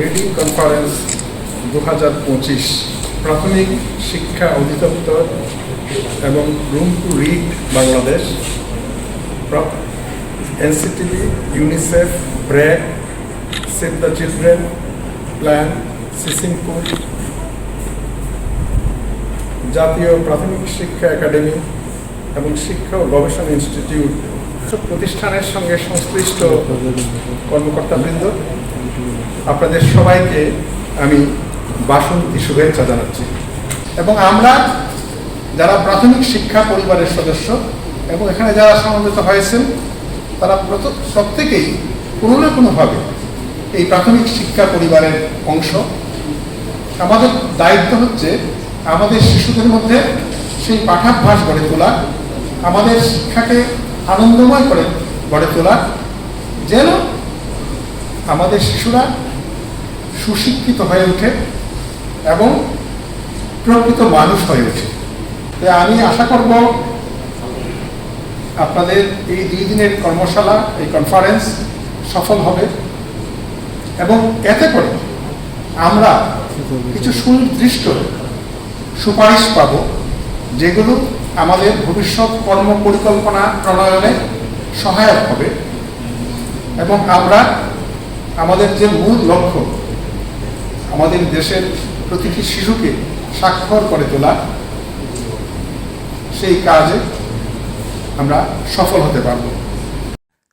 Reading conference দু হাজার পঁচিশ, প্রাথমিক শিক্ষা অধিদপ্তর এবং room to read Bangladesh NCTB UNICEF, BRAC save the children plan, Sisimpur. জাতীয় প্রাথমিক শিক্ষা একাডেমি এবং শিক্ষা ও গবেষণা ইনস্টিটিউট প্রতিষ্ঠানের সঙ্গে সংশ্লিষ্ট কর্মকর্তাবৃন্দ আপনাদের সবাইকে আমি বাসন্তী শুভেচ্ছা জানাচ্ছি। এবং আমরা যারা প্রাথমিক শিক্ষা পরিবারের সদস্য এবং এখানে যারা সমবেত হয়েছেন, তারা প্রত- প্রত্যেকেই কোনো না কোনোভাবে এই প্রাথমিক শিক্ষা পরিবারের অংশ। আমাদের দায়িত্ব হচ্ছে আমাদের শিশুদের মধ্যে সেই পাঠাভ্যাস গড়ে তোলা, আমাদের শিক্ষাকে আনন্দময় করে গড়ে তোলা, যেন আমাদের শিশুরা সুশিক্ষিত হয়ে ওঠে এবং প্রকৃত মানুষ হয়ে ওঠে। তাই আমি আশা করব আপনাদের এই দুই দিনের কর্মশালা, এই কনফারেন্স সফল হবে এবং এতে করে আমরা কিছু সুনির্দিষ্ট সুপারিশ পাব যেগুলো আমাদের ভবিষ্যৎ কর্ম পরিকল্পনা প্রণয়নে সহায়ক হবে এবং আমরা আমাদের যে মূল লক্ষ্য, আমাদের দেশের প্রতিটি শিশুকে স্বাক্ষর করে তোলা, সেই কাজে আমরা সফল হতে পারব।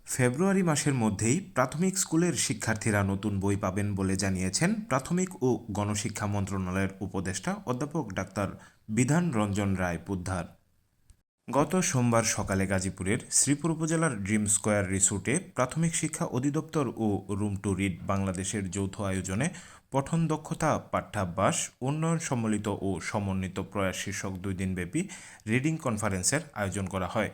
ফেব্রুয়ারি মাসের মধ্যেই প্রাথমিক স্কুলের শিক্ষার্থীরা নতুন বই পাবেন বলে জানিয়েছেন প্রাথমিক ও গণশিক্ষা মন্ত্রণালয়ের উপদেষ্টা অধ্যাপক ডাক্তার বিধান রঞ্জন রায় পুদ্ধার। গত সোমবার সকালে গাজীপুরের শ্রীপুর উপজেলার ড্রিম স্কোয়ার রিসোর্টে প্রাথমিক শিক্ষা অধিদপ্তর ও রুম টু রিড বাংলাদেশের যৌথ আয়োজনে পঠন দক্ষতা, পাঠ্যাভ্যাস, উন্নয়ন সম্মিলিত ও সমন্বিত প্রয়াস শীর্ষক দুই দিনব্যাপী রিডিং কনফারেন্সের আয়োজন করা হয়।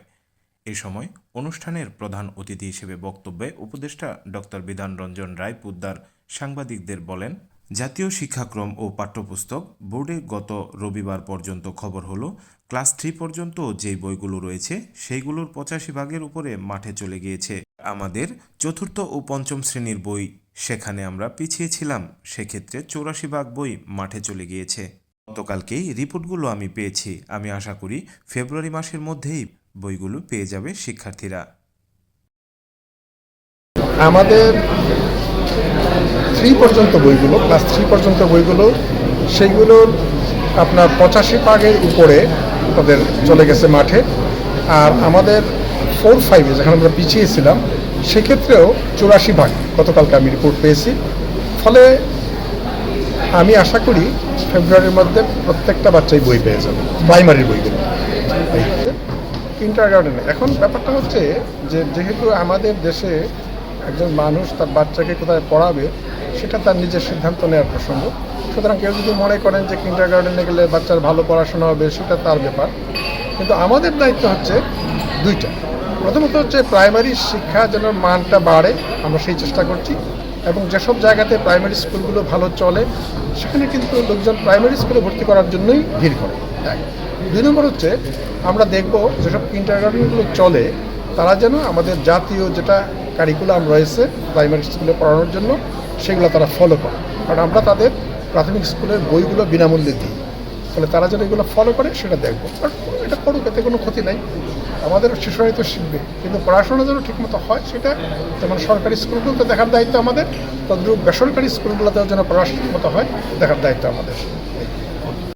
এ সময় অনুষ্ঠানের প্রধান অতিথি হিসেবে বক্তব্যে উপদেষ্টা ডক্টর বিধান রঞ্জন রায় পুদ্দার সাংবাদিকদের বলেন জাতীয় শিক্ষাক্রম ও পাঠ্যপুস্তক বোর্ডে গত রবিবার পর্যন্ত খবর হলো, ক্লাস থ্রি পর্যন্ত যে বইগুলো রয়েছে সেইগুলোর পঁচাশি ভাগের উপরে মাঠে চলে গিয়েছে। আমাদের চতুর্থ ও পঞ্চম শ্রেণির বই সেখানে আমরা পিছিয়ে ছিলাম সেক্ষেত্রে চৌরাশি ভাগ বই মাঠে চলে গিয়েছে। গতকালকেই রিপোর্টগুলো আমি পেয়েছি। আমি আশা করি ফেব্রুয়ারি মাসের মধ্যেই বইগুলো পেয়ে যাবে শিক্ষার্থীরা। আমাদের থ্রি পর্যন্ত বইগুলো, ক্লাস থ্রি পর্যন্ত বইগুলো সেইগুলোর আপনার পঁচাশি ভাগের উপরে তাদের চলে গেছে মাঠে। আর আমাদের ফোর ফাইভে যেখানে আমরা পিছিয়ে ছিলাম সেক্ষেত্রেও চুরাশি ভাগ গতকালকে আমি রিপোর্ট পেয়েছি। ফলে আমি আশা করি ফেব্রুয়ারির মধ্যে প্রত্যেকটা বাচ্চাই বই পেয়ে যাবে প্রাইমারি বইগুলো। ইন্টার গার্ডেনে এখন ব্যাপারটা হচ্ছে যে, যেহেতু আমাদের দেশে একজন মানুষ তার বাচ্চাকে কোথায় পড়াবে, সেটা তার নিজের সিদ্ধান্ত নেওয়ার প্রসঙ্গ। সুতরাং কেউ যদি মনে করেন যে কিন্টার গার্ডেনে গেলে বাচ্চার ভালো পড়াশোনা হবে, সেটা তার ব্যাপার। কিন্তু আমাদের দায়িত্ব হচ্ছে দুইটা। প্রথমত হচ্ছে প্রাইমারি শিক্ষা যেন মানটা বাড়ে, আমরা সেই চেষ্টা করছি। এবং যেসব জায়গাতে প্রাইমারি স্কুলগুলো ভালো চলে, সেখানে কিন্তু লোকজন প্রাইমারি স্কুলে ভর্তি করার জন্যই ভিড় করে। দুই নম্বর হচ্ছে, আমরা দেখব যেসব কিন্টারগার্ডেনগুলো চলে, তারা যেন আমাদের জাতীয় যেটা কারিকুলাম রয়েছে প্রাইমারি স্কুলে পড়ানোর জন্য, সেগুলো তারা ফলো করে। কারণ আমরা তাদের প্রাথমিক স্কুলের বইগুলো বিনামূল্যে দিই। ফলে তারা যেন এগুলো ফলো করে, সেটা দেখব। আর এটা করুক, এতে কোনো ক্ষতি নাই। আমাদের শিশুরাই তো শিখবে। কিন্তু পড়াশোনা যেন ঠিকমতো হয়, সেটা যেমন সরকারি স্কুলগুলোতে দেখার দায়িত্ব আমাদের, তদ্রুপ বেসরকারি স্কুলগুলোতেও যেন পড়াশোনা ঠিকমতো হয়, দেখার দায়িত্ব আমাদের।